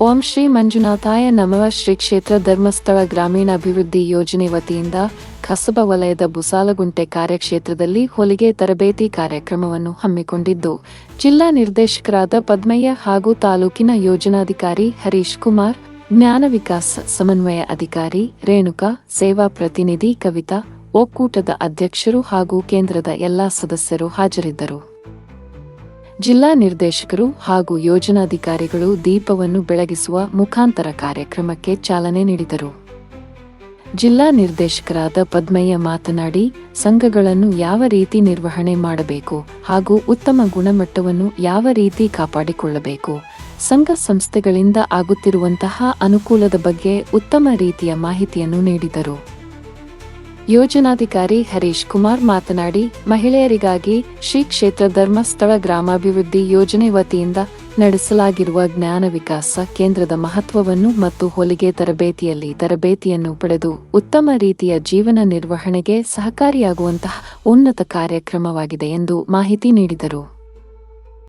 ಓಂ ಶ್ರೀ ಮಂಜುನಾಥಾಯ ನಮಃ. ಶ್ರೀ ಕ್ಷೇತ್ರ ಧರ್ಮಸ್ಥಳ ಗ್ರಾಮೀಣಾಭಿವೃದ್ಧಿ ಯೋಜನೆ ವತಿಯಿಂದ ಕಸಬ ವಲಯದ ಬುಸಾಲಗುಂಟೆ ಕಾರ್ಯಕ್ಷೇತ್ರದಲ್ಲಿ ಹೊಲಿಗೆ ತರಬೇತಿ ಕಾರ್ಯಕ್ರಮವನ್ನು ಹಮ್ಮಿಕೊಂಡಿದ್ದು, ಜಿಲ್ಲಾ ನಿರ್ದೇಶಕರಾದ ಪದ್ಮಯ್ಯ ಹಾಗೂ ತಾಲೂಕಿನ ಯೋಜನಾಧಿಕಾರಿ ಹರೀಶ್ ಕುಮಾರ್, ಜ್ಞಾನ ವಿಕಾಸ ಸಮನ್ವಯ ಅಧಿಕಾರಿ ರೇಣುಕಾ, ಸೇವಾ ಪ್ರತಿನಿಧಿ ಕವಿತಾ, ಒಕ್ಕೂಟದ ಅಧ್ಯಕ್ಷರು ಹಾಗೂ ಕೇಂದ್ರದ ಎಲ್ಲಾ ಸದಸ್ಯರು ಹಾಜರಿದ್ದರು. ಜಿಲ್ಲಾ ನಿರ್ದೇಶಕರು ಹಾಗೂ ಯೋಜನಾಧಿಕಾರಿಗಳು ದೀಪವನ್ನು ಬೆಳಗಿಸುವ ಮುಖಾಂತರ ಕಾರ್ಯಕ್ರಮಕ್ಕೆ ಚಾಲನೆ ನೀಡಿದರು. ಜಿಲ್ಲಾ ನಿರ್ದೇಶಕರಾದ ಪದ್ಮಯ್ಯ ಮಾತನಾಡಿ, ಸಂಘಗಳನ್ನು ಯಾವ ರೀತಿ ನಿರ್ವಹಣೆ ಮಾಡಬೇಕು ಹಾಗೂ ಉತ್ತಮ ಗುಣಮಟ್ಟವನ್ನು ಯಾವ ರೀತಿ ಕಾಪಾಡಿಕೊಳ್ಳಬೇಕು, ಸಂಘ ಸಂಸ್ಥೆಗಳಿಂದ ಆಗುತ್ತಿರುವಂತಹ ಅನುಕೂಲದ ಬಗ್ಗೆ ಉತ್ತಮ ರೀತಿಯ ಮಾಹಿತಿಯನ್ನು ನೀಡಿದರು. ಯೋಜನಾಧಿಕಾರಿ ಹರೀಶ್ ಕುಮಾರ್ ಮಾತನಾಡಿ, ಮಹಿಳೆಯರಿಗಾಗಿ ಶ್ರೀ ಕ್ಷೇತ್ರ ಧರ್ಮಸ್ಥಳ ಗ್ರಾಮಾಭಿವೃದ್ಧಿ ಯೋಜನೆ ವತಿಯಿಂದ ನಡೆಸಲಾಗಿರುವ ಜ್ಞಾನ ವಿಕಾಸ ಕೇಂದ್ರದ ಮಹತ್ವವನ್ನು ಮತ್ತು ಹೊಲಿಗೆ ತರಬೇತಿಯಲ್ಲಿ ತರಬೇತಿಯನ್ನು ಪಡೆದು ಉತ್ತಮ ರೀತಿಯ ಜೀವನ ನಿರ್ವಹಣೆಗೆ ಸಹಕಾರಿಯಾಗುವಂತಹ ಉನ್ನತ ಕಾರ್ಯಕ್ರಮವಾಗಿದೆ ಎಂದು ಮಾಹಿತಿ ನೀಡಿದರು.